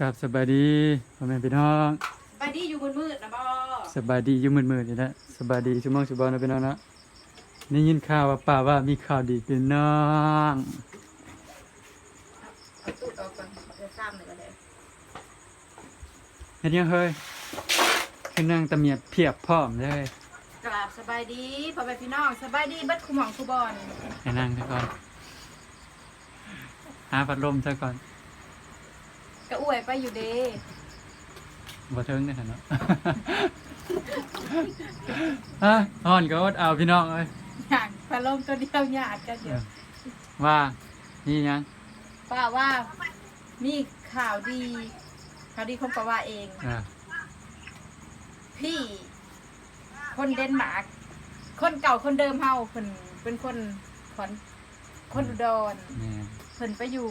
กับสบายดีพ่อแม่พี่น้องไปดีอยู่มืดๆนะบอสบายดีอยู่มืดๆนี่แหละสบายดีชุมองชุบอนะพี่น้องนะได้ยินข่าวว่าป้าว่ามีข่าวดีพี่น้องเอาตูดออกก่อนเดี๋ยวซ้ำเลยก็ได้เฮ็ดยังเฮ้ยคือนั่งตะเมียดเพียบพร้อมเลยกราบสบายดีพ่อแม่พี่น้องสบายดีเบัดคุหมองคุบอลให้นั่งซะก่อนหาพัดลมซะก่อน ก็อวยไปอยู่เด้บ่เทิงได้อเนาะฮะอ่อนก็อดเอาพี่น้องเอ้ยอย่างพัดลมตัวเดียวหยาดกันเดียวว่านี่ยังป้าว่ามีข่าวดี ข่าวดีของป้าว่าเอง อ่าพี่ คนเดนมาร์กคนเก่าคนเดิมเฮาเพิ่นเป็นคนขอนคนอุดรแม่เพิ่นไปอยู่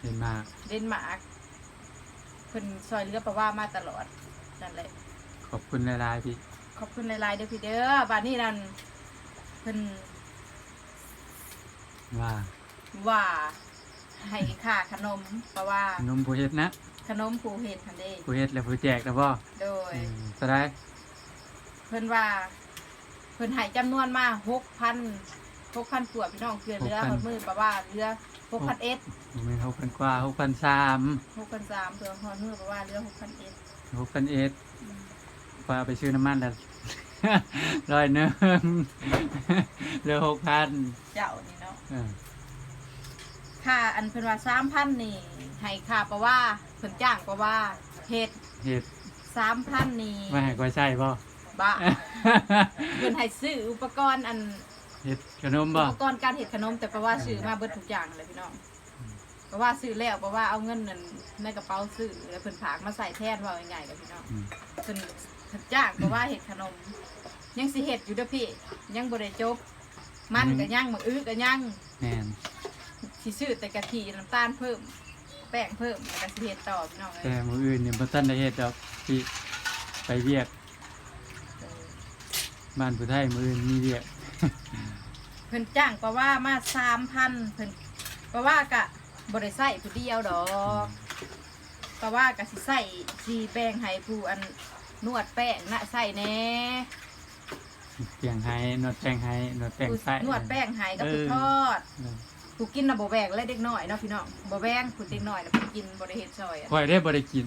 เห็นมาก เดนมาร์ก เพิ่นซอยเรือป้าว่ามาตลอดนั่นแหละ ขอบคุณหลายๆพี่ ขอบคุณหลายๆเด้อพี่เด้อบ้านนี้นั่นเพิ่นว่าว่าให้ค่าขนมเพราะว่าขนมผู้เฮ็ดนะขนมผู้เฮ็ดทันเด้ผู้เฮ็ดและผู้แจกแล้วบ่โดย อืมสะได้เพิ่นว่า เพิ่นให้จำนวนมา6,000 6,000ขวดพี่น้องเกลือเรือฮอดมือเพราะว่าเรือ6,000เอสบ่แม่น6,000กว่า6,300 6,300เพื่อฮอดมือเพราะว่าเรือ6,000เอส6,000เอ็ดพอเอาไปซื้อน้ำมันแล้วร้อยหนึงเหลือ6,000เจ้านี่เนาะเออค่าอันเพิ่นว่า3,000นี่ให้ค่าเพราะว่าเพิ่นจ้างเพราะว่าเฮ็ดเฮ็ด3,000นี่มาให้ก้อยใส่บ่บ้าเพิ่นให้ซื้ออุปกรณ์อัน เฮ็ดขนมอุบ่ปกรณ์การเฮ็ดขนมแต่เพราะว่าซื้อมาเบิดทุกอย่างเลยพี่น้องเพราะว่าซื้อแล้วเพราะว่าเอาเงินนั่นในกระเป๋าซื้อแล้วเพิ่นฝากมาใส่แทนว่าง่ายๆเลยพี่น้องอืม เพิ่นเพิ่นจ้างเพราะว่าเฮ็ดขนม ยังสิเฮ็ดอยู่เด้อพี่ ยังบ่ได้จบ มันก็ยังมื้ออื้อก็ยังแม่นสิซื้อแต่กะทิน้ำตาลเพิ่ม แป้งเพิ่มแล้วก็สิเฮ็ดต่อพี่น้องแต่เอ้ยมื้ออื่นนี่บ่ทันได้เฮ็ดดอกพี่ไปเวียกบ้านผู้ไทยมื้ออื่นมีเวียก เพิ่นจ้างเพราะว่ามา3,000เพิ่นเพราะว่ากะบ่ได้ใช้ผู้เดียวดอกก็ว่าก็สิใส่สีแป้งให้ผู้อันนวดแป้งนะใส่แหน่เปียงให้นวดแป้งให้นวดแป้งผู้ใส่นวดแป้งให้กับผู้เออทอดเออผู้กินน่ะบ่แบ่งเลยเด็กน้อยเนาะพี่น้องบ่แบ่งผู้เด็กน้อยน่ะผู้กินบ่ได้เฮ็ดซอยอะ ข่อยได้บ่ได้กิน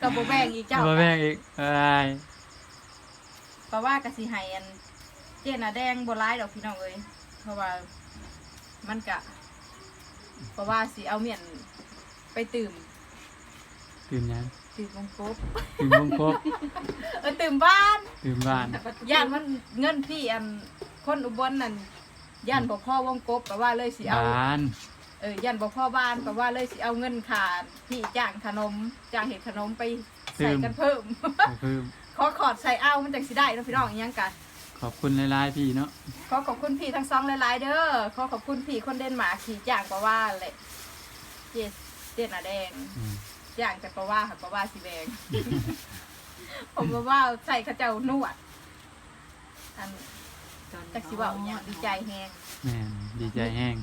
ก็บ่แบ่งอีกเจ้าบ่แม่งอีกเอ้ย เพราะว่าก็สิให้อันเจน่ะแดงบ่หลายดอกพี่น้องเอ้ยเพราะว่ามันก็เพราะว่าสิเอาเมียนไปตื่มตื่นยังตื่มวงกบตื่นวงกบเออตื่มบ้านตื่นบ้านย่านมันเงินพี่อันคนอุบลนั่นย่านบอกพ่อวงกบแปลว่าเลยสิเอาบ้านเออย่านบอกพ่อบ้านแปลว่าเลยสิเอาเงินขาดพี่จ้างขนมจ้างเห็ดขนมไปใส่กันเพิ่มก็คือขอขอดใส่เอามันจังสิได้เนาะพี่น้องอิหยังกัน ขอบคุณหลายๆพี่เนาะขอขอบคุณพี่ทั้งสองหลายๆเด้อขอขอบคุณพี่คนเดนมาร์กที่จ้างแปลว่าเลยเจสเจนอะแดงอืมจ้างแต่แปลว่าค่ะแปลว่าสีแดง ผมแปลว่าใส่เข้าเจ้านวด อันจักสิเว่าอหย่างดีใจแฮงแม่นดีใจแห้ง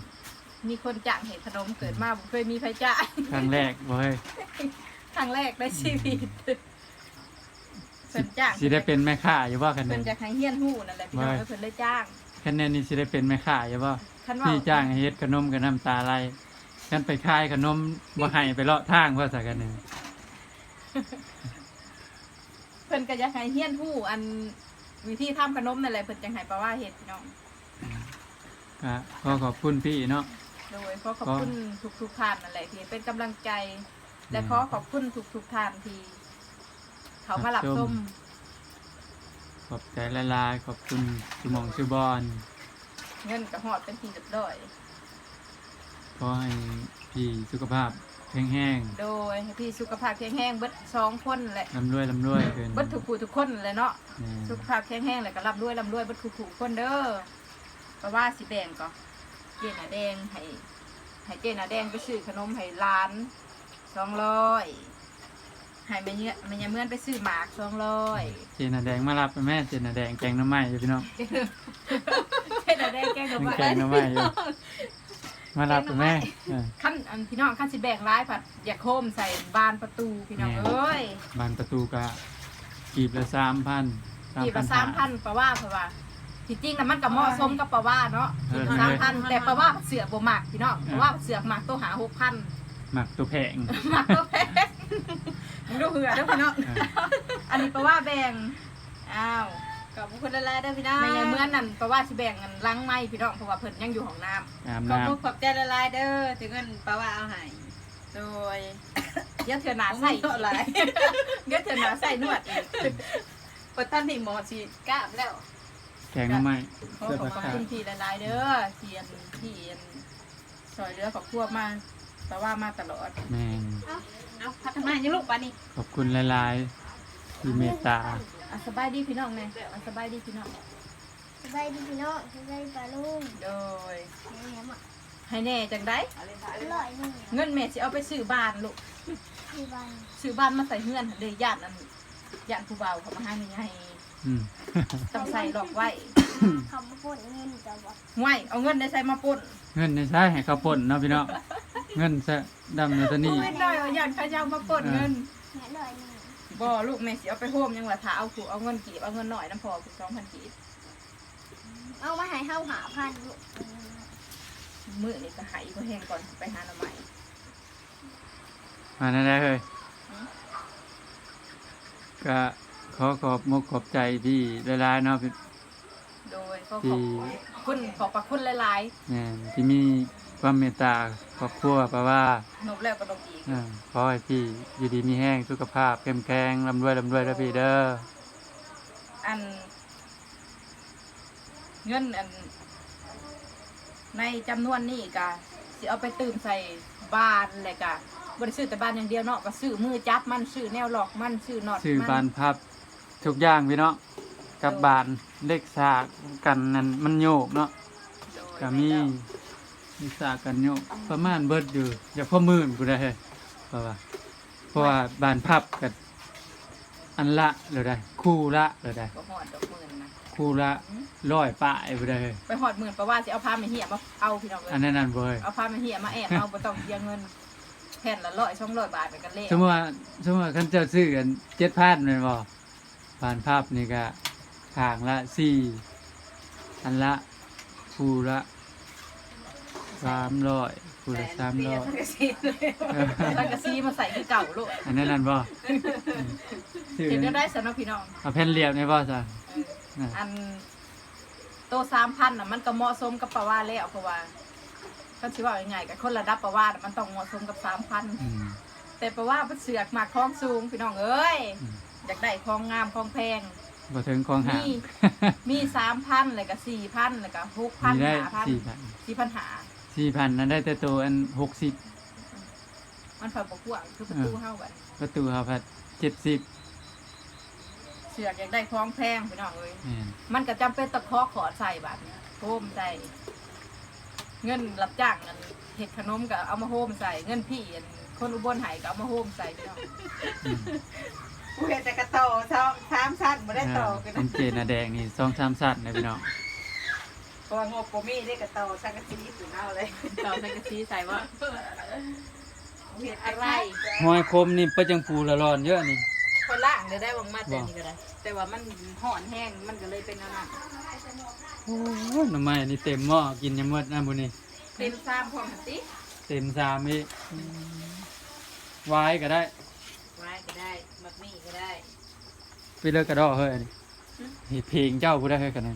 มีคนจ้างเห็ดขนมเกิดมาผมเคยมีไฟจ่ายครั้งแรกบ่เฮ้ยครั้งแรกในชีวิต เพิ่นจ้างสิได้เป็นแม่ค้าอยู่บ่คะแนเพิ่นน จะให้เฮียนหู้นั่นแหละพี่น้องไม่เพิ่นเลยจ้างคะแนนนี่สิได้เป็นแม่ค้าอยู่บ่คันว่าพี่จ้างให้เฮ็ดขนมกับน้ำตาไหลกันไปขายขนมบ่ให้ไปเลาะทางว่าซะกันแน่เพิ่นก็จะให้เฮียนหู้อันวิธีทำขนมนั่นแหละเพิ่นจังให้ปลาว่าเฮ็ดพี่น้อง ก็ขอขอบคุณพี่เนาะ โดยขอขอบคุณทุกทุกๆท่านนั่นแหละที่เป็นกำลังใจ และขอขอบคุณทุกทุกๆท่านที่ เขามารับชมขอบใจละลายๆขอบคุณสุหมองสุบอน เงินก็ฮอดเป็นที่เรียบร้อย ขอให้พี่สุขภาพแข็งแรงโดยให้พี่สุขภาพแข็งแรงเบิดสองคนแหละร่ำรวยร่ำรวยเกินเบิดทุกผู้ทุกคนเลยเนาะแม่สุขภาพแข็งแรงแล้วก็ร่ำรวยร่ำรวยเบิดทุกผู้คนเด้อเพราะว่าสิแบ่งก็เจน่ะแดงให้ให้เจน่ะแดงไปซื้อขนมให้ร้านสองร้อย ให้แม่เนื้อแม่ยายเมื่อนไปซื้อหมากสองร้อยเจน่ะแดงมารับไปแม่เจน่ะแดงแกงหน้ำไม้อยู่พี่น้องเจน่ะแดงแกงกับแกงหน้ำไม้อยู่ มารับกับแม่เออขั้นอันพี่น้องขั้นสิแบ่งร้ายผัดอยากโคมใส่บานประตูพี่น้องแม่เอ้ยบานประตูกะกีบละสามพันกี่ละสามพันปะว่าเพราะว่าที่จริงน่ะมันก็เหมาะสมกับปะว่าเนาะเออสามพันแต่ปะว่าเสือกบ่หมักพี่น้องปะว่าเสือกหมักตัวหาหกพันหมักตัวแพง หมักตัวแพง มึงดูเหือเด้อพี่น้องเอออันนี้ปะว่าแบ่งอ้าวขอบคุณหลายๆเด้อพี่น้องในเมื่อนั้นปะว่าสิแบ่งกันล้างไม้พี่น้องเพราะว่าเพิ่นยังอยู่ห้องน้ำอาบขอบน้คุณขอบใจหลายๆเด้อถึงเงินปาว่าเอาให้โดยเดี๋ยวเถื่อหนาใส่ผมมีตัวหลายเดี๋ยวเถื่อหนาใส่นวดอีกเปิดท่านที่หมอสิกล้ามแล้วำแกงหน้ำไม้ขอเสื้อขอผ้าบขาวคุณพี่หลายๆเด้อเทียนพี่อันซอยเรือของพวกมา แต่ว่ามาตลอด แม่นเอาเอาพัฒนายังลูกปานนี้ขอบคุณหลายๆที่เมตตาอะสบายดีพี่น้องเนี่ยอะสบายดีพี่น้อง สบายดีพี่น้องสบายดีปลาลุงโดย แหนมอะให้แน่จังได้ อร่อยนี่เงินแม่สิเอาไปซื้อบ้านลูกที่บ้านซื้อบ้านมาใส่เฮือนหั่นเลยญาตินั่นญาติผู้เบาเขามาให้ไม่ให้อืม ต้องใส่หลอกไว้คำพูดเงินจะบอกไว้เอาเงินได้ใส่มาปุ่นเงินในใช้ให้เขาป่นเนาะพี่น้อง เงินซะดำในตัวนี้ ไม่ได้เอาญาติเขาจะเอามาปุ่นเงินแหนอร่อยนี่บ่ลูกแม่สิเอาไปโฮมยังว่าถ้าเอาผูเอาเงินกีบเอาเงินหน่อยน้ำพอคือสองพันกีบเอามาให้เฮาหาพันลูกมื้อนี่ก็หายก็แห้งก่อนไปหาหน่อไม้มานั่นได้เลยก็ขอขอบมกขอบใจพี่หลายๆเนาะพี่โดย ก็ขที่อบคุณขอบพระคุณหลายแม่นที่มีความเมตตาครอบครัวแปลว่าๆนบแล้วก็นบอีกเออขอให้พี่อยู่ดีมีแห้งสุขภาพเข้มแข็งร่ำรวยร่ำรวยแล้วพี่เด้ออัน เงินอัน ในจำนวนนี้ก็สิเอาไปตื่มใส่บ้านเลยก็บ่ได้ซื้อแต่บ้านอย่างเดียวเนาะก็ซื้อมือจับมันซื้อแนวหลอกมันซื้อน็อตชื่อมันบานพับทุกอย่างพี่เนาะ กับบานเล็กสากกันนั่นมันโยกเนาะโดยก็มีมีสากกันโยกประมาณเบิดอยู่อย่าพ่อหมื่นกูได้เฮ้ยเพราะว่าเพราะว่าบานพับกับอันละเลยได้ คู่ละเลยได้บ่ฮอดดอกหมื่นนะ คู่ละร้อยป้ายกูได้เฮ้ยไปฮอดหมื่นเพราะว่าสิเอาผ้ามาเหี่ยมาเอาพี่น้องเอ้อันยนั้นนั่นเว้ยเอาผ้ามาเหี่ยมาแอบเอาบ่ต้องเสียเงินแผ่นละร้อยช่องร้อยบาทไปกันเลยสมมติว่าสมมติว่าคันเจ้าซื้อกันเจ็ดพันเป็นบ่บานพับนี่ก็ ข้างละสี่อันละคู่ละสามร้อยคู่ละสามร้อยสังกะสีเลยสังกะสีมาใส่คือเก่าลูกอันนั้นนั่นบ่ซื้อเห็นได้สำหรับพี่น้องเอาแผ่นเรียบในบ่ซะน่ะอันโตสามพันอะมันก็เหมาะสมกับปลาว่าแล้วเพราะว่าก็ชิว่ายังไงกับคนระดับปลาว่าน่ะมันต้องเหมาะสมกับสามพันอืมแต่ปลาว่ามันเสือกหมากคลองสูงพี่น้องเอ้ยอืมอยากได้คลองงามคลองแพง บ่ถึงของหางมีมีสามพันเลยก็สี่พันเลยก็หกพันมีได้หาพันสี่พันสี่พันหาสี่พันนั้นได้แต่ตัวอันหกสิบมันฝาบกว่างคือประตูเฮาบัดประตูเขาพัดเจ็ดสิบเสือกอยากได้คลองแพงพี่น้องเอ้ยแม่นมันก็จำเป็นตะเคาะขอใส่แบบนี้โฮมใส่เงินรับจ้างกันเห็ดขนมก็เอามาโฮมใส่เงินพี่อันคนอุบลไหก็เอามาโฮมใส่พี่น้อง อืมกูเห็นแต่กระโตสองสามชั้นบ่ได้โตกันเป็นเจนาแดงนี่สองสามสัตว์นะพี่น้องเพราะว่างบบ่มีได้กระโตสังกะสีถึงเอาเลยเราใส่กะทิใส่ว่ากูเห็นอะไรหอยคมนี่ประจังปูละร้อนเยอะนี่ คนล่างเลยได้วางมาแต่นี่ก็ได้ แต่ว่ามันห่อนแห้งมันก็เลยเป็นอันนั้นโอ้ยหน่อไม้นี่เต็มหม้อกินยังหมดนะบุนี่เป็นซ้ำพร้อมติเต็มสามอีกวายก็ได้ ไว้ก็ได้มักมี่ก็ได้ไปเลิกกระดอเฮ้ยอันนี้เฮ็ดเพลงเจ้าผู้ได้เฮ้ยกันนี่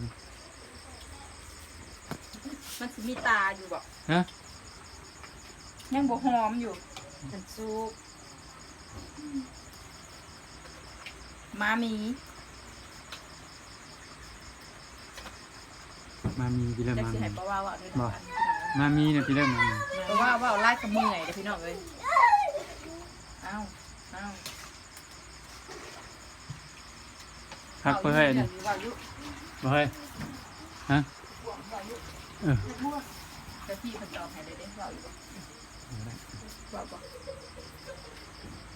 มันสิมีตาอยู่บ่ฮะยังบ่หอมอยู่เป็นซุปมามีมามีพี่เริ่มจักมาสิมีให้ปะว่าว่าด้วยบ่นะมามีเนี่ยพี่เริ่มมามีปะว่าว่าไล่กับมือไงเด้อพี่น้องเอ้ยเอ้าเอ้า พักเพื่อให้นี่ว่าอยู่บ่เฮ้ยฮะเออแต่พี่เพิ่นตอบให้ได้เด้ว่าอยู่บ่ว่าบ่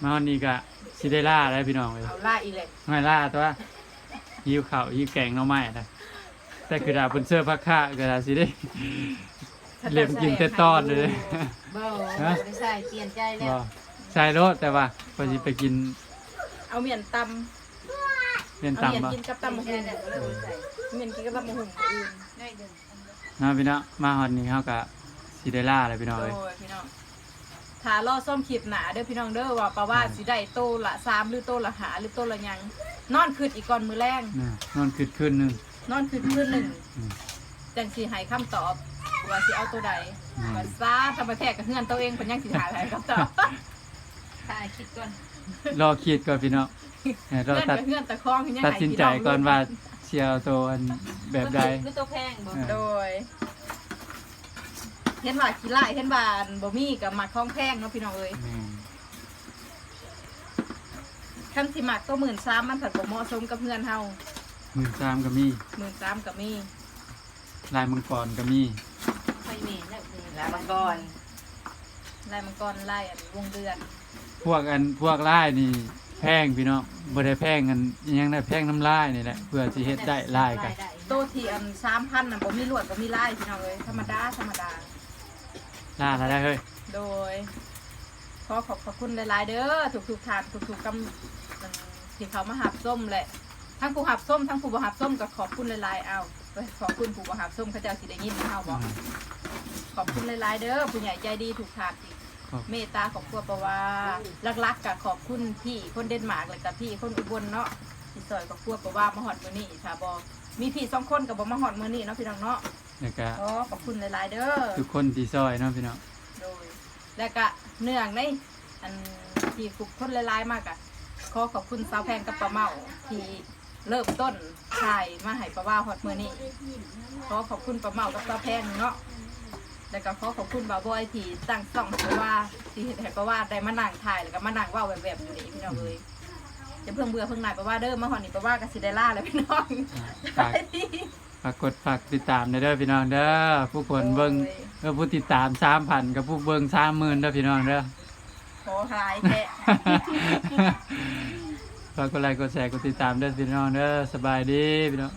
มาวันนี้ก็สิได้ล่าแล้วพี่น้องเลยเอาล่าอีเลยไม่ล่าตัวหิวข้าวหิวแกงหน้องไม้นะแต่คือดาเพิ่นเสื้อผ้าค่าก็ดาสิได้เล็มกินแต่ตอนเลยเบ้าบ่ได้ใส่เปลี่ยนใจแล้วบ่ ใช่รถแต่ว่าพอสิไปกินเอาเมียนตเรียนำเอาเมียนตำบ่กินกับตำมะฮุ่งได้แล้วก็เลยใส่เมียนกินกับตำมะฮุ่งอื่นได้เด้อเนาะพี่น้องมาฮอดนี้เฮาก็สิได้ล่าเลยพี่น้องโดเอ้ยยพี่น้องถ้ารอส้มขีบหนาเด้อพี่น้องเด้อว่าปลาว่าสิได้โตละสามหรือโตละหาหรือโตละหยังนอนคืนอีกก่อนมือแรงน่ะนอนคืนคืนหนึง นอนคืนคืนหนึ่งอืมจังสีหายคำตอบว่าสิเอาตัวใดอืม ว่าซาทำมาแทกกับเฮือนตัวเองเป็นยังสิหาอะไรคำตอบ ถ่ายคิดก่อนรอคิดก่อนพี่น้องให้รอเฮือนตัดกับเฮือนตะคองคือยังตัดหายสินใจก่อนว่าเชียวตัวอันแบบใดหรือตัวแพงบ่เออ โดย เห็นว่าขี้ไล่เห็นว่าบ่มีกับหมักข้องแพงเนาะพี่น้องเอ้ยแม่นคันสิหมักตัวหมื่นสามมันผัดบ่เหมาะสมกับเพื่อนเฮาหมื่นสามก็มีหมื่นสามกับมีลายมังกรก็มีไฟเมนแล้วแล้วมันกรลายมังกรลายอันวงเดือนพวกอันพวกลายนี่ แพงพี่น้องบ่ได้แพงกันอิหยังได้แพงน้ำลายนี่แหละเพื่อสิเฮ็ดได้ลายกันโตที่อันสามพันน่ะบ่มีลวดบ่มีลายพี่น้องเอ้ยธรรมดาธรรมดาลาแล้วได้เฮ้ยโดยขอขอบพระคุณหลาย ๆ เด้อทุกทุกๆทานทุกๆกำมันที่เขามาหับส้มแหละทั้งผู้หับส้มทั้งผู้บ่หับส้มก็ขอบคุณหลาย ๆ เอาไปขอบคุณผู้บ่หับส้มเขาเจ้าสิได้ยินเฮาบอก ขอบคุณหลาย ๆ เด้อผู้ใหญ่ใจดีทุกทานที่ขอบเมตตาของครัวปะว่าลักๆกับขอบคุณพี่คนเดนมาร์กเลยกับพี่คนอุบลเนาะที่ซอยกับครัวปะว่ามาหอดมื้อนี้ค่ะบอมีพี่สองคนกับบ่มาหอดมื้อนี้เนาะพี่น้องเนาะแล้วก็ขอขอบคุณหลาย ๆ เด้อ ทุกคนที่ซอยเนาะพี่น้อง โดยแล้วก็เนื่องในอันที่ทุกคนหลายๆมากอะขอขอบคุณสาวแพงกับป้าเมาที่เริ่มต้นถ่ายมาให้ป้าว่าฮอดมื้อนี้ขอขอบคุณป้าเมากับสาวแพงเนาะ แล้วก็ขอขอบคุณบ่าวบอยที่ตั้งส่องป้าว่าที่เห็นให้ป้าว่าได้มานั่งถ่ายแล้วก็มานั่งเว้าแวบๆอยู่นี่พี่น้องเอ้ยจะเพิ่งเบื่อเพิ่งหน่ายป้าว่าเด้อมาฮอดนี่ป้าว่าก็สิได้ล่าแล้วพี่น้องฝากฝากกดฝากติดตามได้เด้อพี่น้องเด้อผู้คนเบิ่งเออผู้ติดตาม3,000กับผู้เบิ่ง30,000เด้อพี่น้องเด้อขอหายแท้ฝากกดไลค์กดแชร์กดติดตามเด้อพี่น้องเด้อสบายดีพี่น้อง